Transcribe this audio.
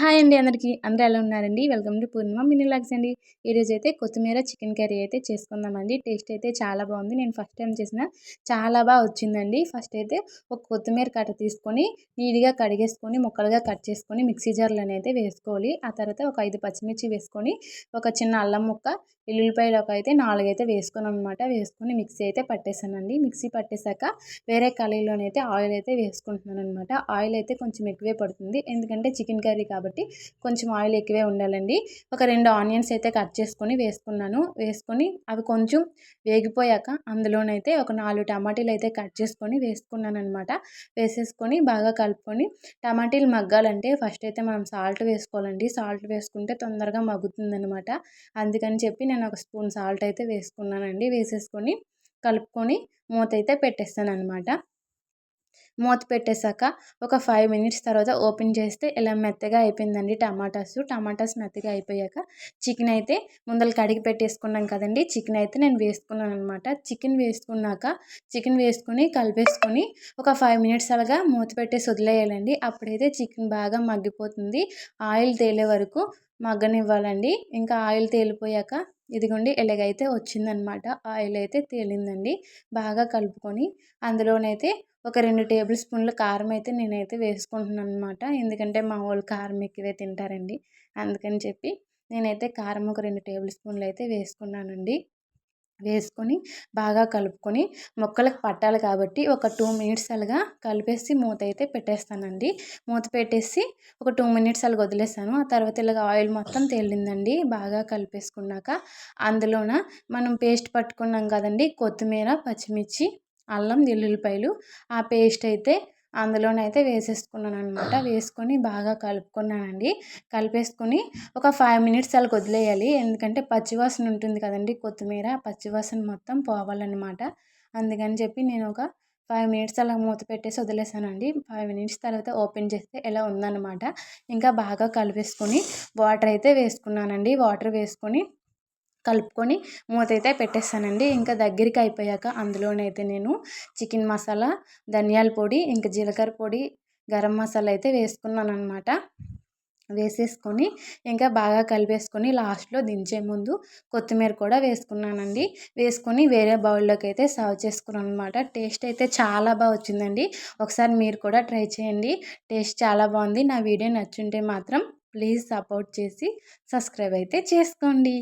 Hi అండి అందరికీ. అందరూ ఎలా ఉన్నారండి? Welcome to Purnima mini vlogs అండి. ఈరోజు అయితే కొత్తిమీర చికెన్ కర్రీ అయితే చేసుకుందామండి టేస్ట్ అయితే చాలా బాగుంది. నేను ఫస్ట్ టైం చేసిన. చాలా బాగా వచ్చిందండి. ఫస్ట్ అయితే ఒక కొత్తిమీర కట్ట తీసుకొని నీట్గా కడిగేసుకొని ముక్కలుగా కట్ చేసుకొని మిక్సీ జార్లోనే అయితే వేసుకోవాలి. ఆ తర్వాత ఒక ఐదు పచ్చిమిర్చి వేసుకొని ఒక చిన్న అల్లం ముక్క ఎల్లుల్లిపాయలకు అయితే నాలుగైతే వేసుకొని అనమాట వేసుకొని మిక్సీ అయితే పట్టేసానండి. మిక్సీ పట్టేశాక వేరే కళాయిలోనైతే ఆయిల్ అయితే వేసుకుంటున్నాను అనమాట ఆయిల్ అయితే కొంచెం ఎక్కువే పడుతుంది. ఎందుకంటే చికెన్ కర్రీ కాబట్టి కాబట్టి కొంచెం ఆయిల్ ఎక్కువే ఉండాలండి. ఒక రెండు ఆనియన్స్ అయితే కట్ చేసుకొని వేసుకున్నాను. వేసుకొని అవి కొంచెం వేగిపోయాక అందులోనైతే ఒక నాలుగు టమాటీలు అయితే కట్ చేసుకొని వేసుకున్నాను అనమాట వేసేసుకొని బాగా కలుపుకొని టమాటీలు మగ్గాలంటే ఫస్ట్ అయితే మనం సాల్ట్ వేసుకోవాలండి. సాల్ట్ వేసుకుంటే తొందరగా మగ్గుతుంది అనమాట అందుకని చెప్పి నేను ఒక స్పూన్ సాల్ట్ అయితే వేసుకున్నానండి. వేసేసుకొని కలుపుకొని మూత అయితే పెట్టేస్తాను అనమాట మూత పెట్టేశాక ఒక ఫైవ్ మినిట్స్ తర్వాత ఓపెన్ చేస్తే ఇలా మెత్తగా అయిపోయిందండి టమాటాస్. టమాటాస్ మెత్తగా అయిపోయాక చికెన్ అయితే ముందర కడిగి పెట్టేసుకున్నాం కదండి. చికెన్ అయితే నేను వేసుకున్నాను అనమాట చికెన్ వేసుకున్నాక చికెన్ వేసుకొని కలిపేసుకొని ఒక ఫైవ్ మినిట్స్ అలాగా మూత పెట్టేసి వదిలేయాలండి. అప్పుడైతే చికెన్ బాగా మగ్గిపోతుంది. ఆయిల్ తేలే వరకు మగ్గనివ్వాలండి. ఇంకా ఆయిల్ తేలిపోయాక ఇదిగోండి ఎలాగైతే వచ్చిందనమాట ఆయిల్ అయితే తేలిందండి. బాగా కలుపుకొని అందులోనైతే ఒక రెండు టేబుల్ స్పూన్ల కారం అయితే నేనైతే వేసుకుంటున్నాను అనమాట ఎందుకంటే మా వాళ్ళు కారం ఎక్కువే తింటారండి. అందుకని చెప్పి నేనైతే కారం ఒక రెండు టేబుల్ స్పూన్లు అయితే వేసుకున్నానండి. వేసుకొని బాగా కలుపుకొని మొక్కలకు పట్టాలి కాబట్టి ఒక టూ మినిట్స్ అలాగా కలిపేసి మూత అయితే పెట్టేస్తానండి. మూత పెట్టేసి ఒక టూ మినిట్స్ అలాగ వదిలేస్తాను ఆ తర్వాత ఇలాగ ఆయిల్ మొత్తం తేలిందండి. బాగా కలిపేసుకున్నాక అందులోన మనం పేస్ట్ పట్టుకున్నాం కదండి కొత్తిమీర పచ్చిమిర్చి అల్లం వెల్లుల్లిపాయలు. ఆ పేస్ట్ అయితే అందులోనైతే వేసేసుకున్నాను అనమాట వేసుకొని బాగా కలుపుకున్నానండి. కలిపేసుకొని ఒక ఫైవ్ మినిట్స్ అలా వదిలేయాలి. ఎందుకంటే పచ్చివాసన ఉంటుంది కదండి కొత్తిమీర. పచ్చివాసన మొత్తం పోవాలన్నమాట. అందుకని చెప్పి నేను ఒక ఫైవ్ మినిట్స్ అలా మూత పెట్టేసి వదిలేసానండి. ఫైవ్ మినిట్స్ తర్వాత ఓపెన్ చేస్తే ఇలా ఉందన్నమాట. ఇంకా బాగా కలిపేసుకొని వాటర్ అయితే వేసుకున్నానండి. వాటర్ వేసుకొని కలుపుకొని మూత అయితే పెట్టేస్తానండి. ఇంకా దగ్గరికి అయిపోయాక అందులోనైతే నేను చికెన్ మసాలా ధనియాల పొడి ఇంకా జీలకర్ర పొడి గరం మసాలా అయితే వేసుకున్నాను అనమాట వేసేసుకొని ఇంకా బాగా కలిపేసుకొని లాస్ట్లో దించే ముందు కొత్తిమీర కూడా వేసుకున్నానండి. వేసుకొని వేరే బౌల్లోకి అయితే సర్వ్ చేసుకున్నాను అనమాట టేస్ట్ అయితే చాలా బాగా వచ్చిందండి. ఒకసారి మీరు కూడా ట్రై చేయండి. టేస్ట్ చాలా బాగుంది. నా వీడియో నచ్చుంటే మాత్రం ప్లీజ్ సపోర్ట్ చేసి సబ్స్క్రైబ్ అయితే చేసుకోండి.